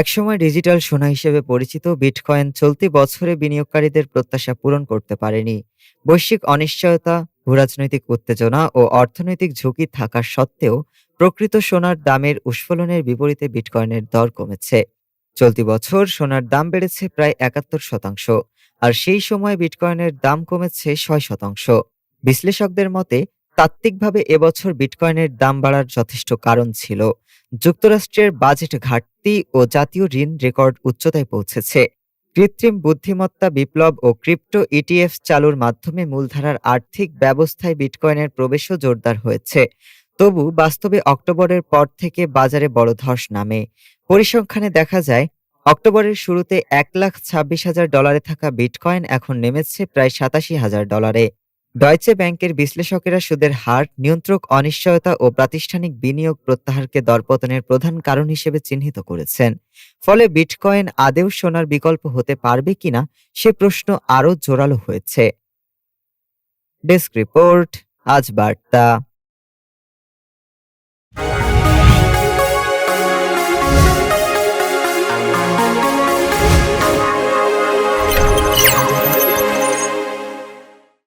একসময় ডিজিটাল সোনা হিসেবে পরিচিত বিটকয়েন চলতি বছরে বিনিয়োগকারীদের প্রত্যাশা পূরণ করতে পারেনি। বৈশ্বিক অনিশ্চয়তা, ভূরাজনৈতিক উত্তেজনা ও অর্থনৈতিক ঝুঁকি থাকা সত্ত্বেও প্রকৃত সোনার দামের উস্ফলনের বিপরীতে বিটকয়েনের দর কমেছে। চলতি বছর সোনার দাম বেড়েছে প্রায় একাত্তর শতাংশ, আর সেই সময় বিটকয়েনের দাম কমেছে ছয় শতাংশ। বিশ্লেষকদের মতে তাত্ত্বিকভাবে এবছর বিটকয়েনের দাম বাড়ার যথেষ্ট কারণ ছিল। যুক্তরাষ্ট্রের বাজেট ঘাটতি ও জাতীয় ঋণ রেকর্ড উচ্চতায় পৌঁছেছে। কৃত্রিম বুদ্ধিমত্তা, বিপ্লব ও ক্রিপ্টো ইটিএফ চালুর মাধ্যমে মূলধারার আর্থিক ব্যবস্থায় বিটকয়েনের প্রবেশও জোরদার হয়েছে। তবু বাস্তবে অক্টোবরের পর থেকে বাজারে বড় ধস নামে। পরিসংখ্যানে দেখা যায়, অক্টোবরের শুরুতে এক লাখ ছাব্বিশ হাজার ডলারে থাকা বিটকয়েন এখন নেমেছে প্রায় সাতাশি হাজার ডলারে। ডয়চে ব্যাংকের বিশ্লেষকেরা সুদের হার, নিয়ন্ত্রক অনিশ্চয়তা ও প্রাতিষ্ঠানিক বিনিয়োগ প্রত্যাহারকে দরপতনের প্রধান কারণ হিসেবে চিহ্নিত করেছেন। ফলে বিটকয়েন আদেও সোনার বিকল্প হতে পারবে কিনা সে প্রশ্ন আরও জোরালো হয়েছে। ডেস্ক রিপোর্ট, আজ বার্তা।